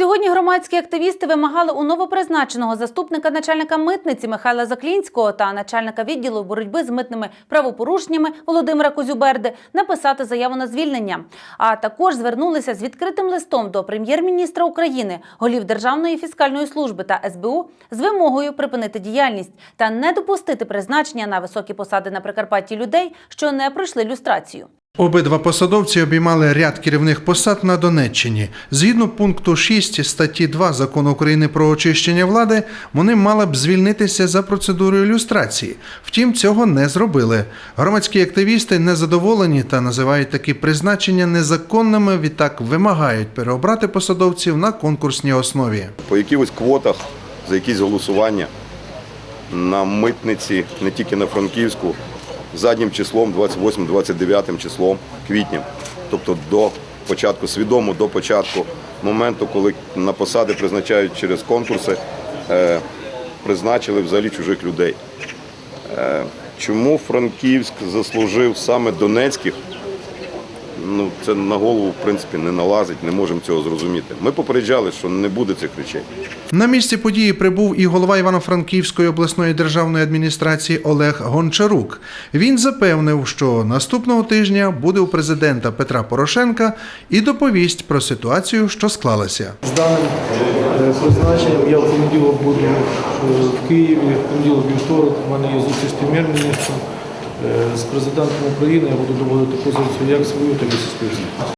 Сьогодні громадські активісти вимагали у новопризначеного заступника начальника митниці Михайла Заклінського та начальника відділу боротьби з митними правопорушеннями Володимира Козюберди написати заяву на звільнення. А також звернулися з відкритим листом до прем'єр-міністра України, голів Державної фіскальної служби та СБУ з вимогою припинити діяльність та не допустити призначення на високі посади на Прикарпатті людей, що не пройшли люстрацію. Обидва посадовці обіймали ряд керівних посад на Донеччині. Згідно пункту 6 статті 2 закону України про очищення влади, вони мали б звільнитися за процедурою люстрації. Втім, цього не зробили. Громадські активісти незадоволені та називають такі призначення незаконними. Відтак вимагають переобрати посадовців на конкурсній основі. по якихось квотах за якісь голосування на митниці, не тільки на Франківську, заднім числом, 28-29 числом квітня. Тобто до початку, свідомо до початку моменту, коли на посади призначають через конкурси, е, призначили взагалі чужих людей. Е, чому Франківськ заслужив саме Донецьких? Ну, це на голову, в принципі, не налазить, не можемо цього зрозуміти. Ми попереджали, що не буде цих речей. На місці події прибув і голова Івано-Франківської обласної державної адміністрації Олег Гончарук. Він запевнив, що наступного тижня буде у президента Петра Порошенка і доповість про ситуацію, що склалася. З даним е, призначенням я в понеділок буду е, в Києві, в понеділок вівторок. У мене є зустріч з прем'єр-міністром. Е, З президентом України я буду доводити позицію як свою, так і суспільства.